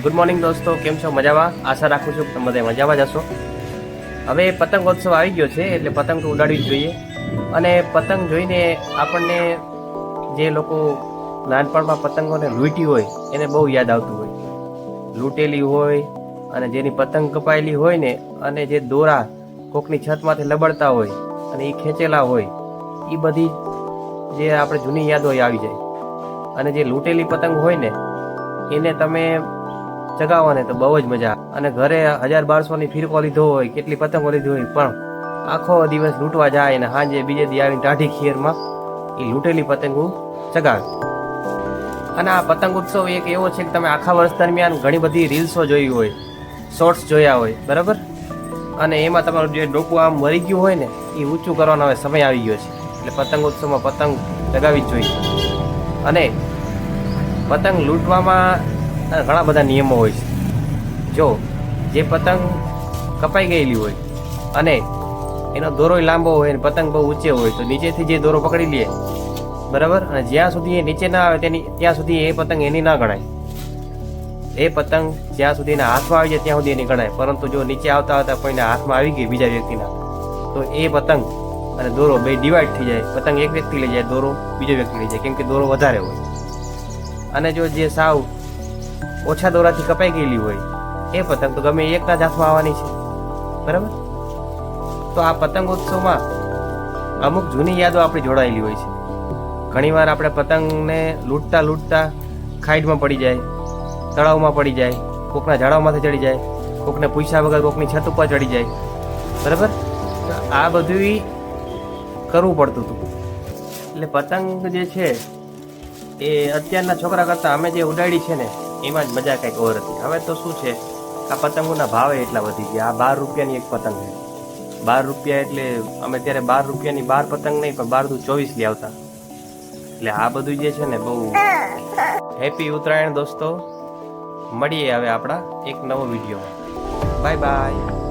Good morning દોસ્તો, કેમ છો? મજામાં? આશા રાખું છું કે તમે બધા મજામાં જ હશો. હવે પતંગોત્સવ આવી ગયો છે, એટલે પતંગ તો ઉડાડવી જોઈએ. અને પતંગ જોઈને આપણને જે લોકો નાનપણમાં પતંગોને લૂંટી હોય, એને બહુ યાદ આવતું હોય. લૂંટેલી હોય, અને જેની પતંગ કપાયેલી હોય ને, અને જે દોરા કોકની છતમાંથી લબડતા હોય, અને એ ખેંચેલા હોય એ બધી જે આપણે જૂની યાદો આવી જાય. અને જે લૂંટેલી પતંગ હોય ને, એને તમે ચગાવો ને તો બહુ જ મજા અને ઘરે હજાર બારસોની ફિરકો લીધો હોય, કેટલી પતંગો લીધી હોય, પણ આખો દિવસ લૂંટવા જાય ને સાંજે બીજે દી આવીને ટાઢી ખીરમાં એ લૂંટેલી પતંગો ચગાવે. અને આ પતંગ ઉત્સવ એક એવો છે કે તમે આખા વર્ષ દરમિયાન ઘણી બધી રીલ્સો જોઈ હોય, શોર્ટ્સ જોયા હોય, બરાબર? અને એમાં તમારું જે ડોકું આમ મરી ગયું હોય ને, એ ઊંચું કરવાનો હવે સમય આવી ગયો છે. એટલે પતંગ ઉત્સવમાં પતંગ ચગાવવી જ જોઈએ. અને પતંગ લૂંટવામાં ઘણા બધા નિયમો હોય છે. જો જે પતંગ કપાઈ ગયેલી હોય અને એનો દોરો લાંબો હોય અને પતંગ બહુ ઊંચે હોય, તો નીચેથી જે દોરો પકડી લે, બરાબર? અને જ્યાં સુધી એ નીચે ના આવે તેની, ત્યાં સુધી એ પતંગ એની ના ગણાય. એ પતંગ જ્યાં સુધી એના હાથમાં આવી જાય ત્યાં સુધી એની ગણાય. પરંતુ જો નીચે આવતા આવતા કોઈના હાથમાં આવી ગઈ બીજા વ્યક્તિના, તો એ પતંગ અને દોરો બે ડિવાઈડ થઈ જાય. પતંગ એક વ્યક્તિ લઈ જાય, દોરો બીજો વ્યક્તિ લઈ જાય, કેમ કે દોરો વધારે હોય. અને જો જે સાવ ઓછા દોરાથી કપાઈ ગયેલી હોય. એ પતંગ તો ગમે એકના જ હાથમાં આવવાની છે. બરાબર? તો આ પતંગ ઉત્સવમાં અમુક જૂની યાદો આપણી જોડાયેલી હોય છે. ઘણીવાર આપણે પતંગને લૂંટતા લૂંટતા ખાઈડમાં પડી જાય, તળાવમાં પડી જાય, કોકના ઝાડામાંથી ચડી જાય, કોકને પૂછ્યા વગર કોકની છત ઉપર ચડી જાય. બરાબર? આ બધું કરવું પડતું હતું. એટલે પતંગ જે છે, એ અત્યારના છોકરા કરતાં અમે જે ઉડાડી છે ને એમાં જ મજા કંઈક ઓર હતી. હવે તો શું છે? આ પતંગોના ભાવે એટલા વધી ગયા. આ બાર રૂપિયાની એક પતંગ છે. બાર રૂપિયા એટલે અમે ત્યારે બાર રૂપિયાની બાર પતંગ નહીં, પણ બાર દુ ચોવીસ લઈ આવતા. એટલે આ બધું જે છે ને બહુ હેપી ઉત્તરાયણ દોસ્તો. મળીએ હવે આપણા એક નવો વિડીયોમાં. Bye bye.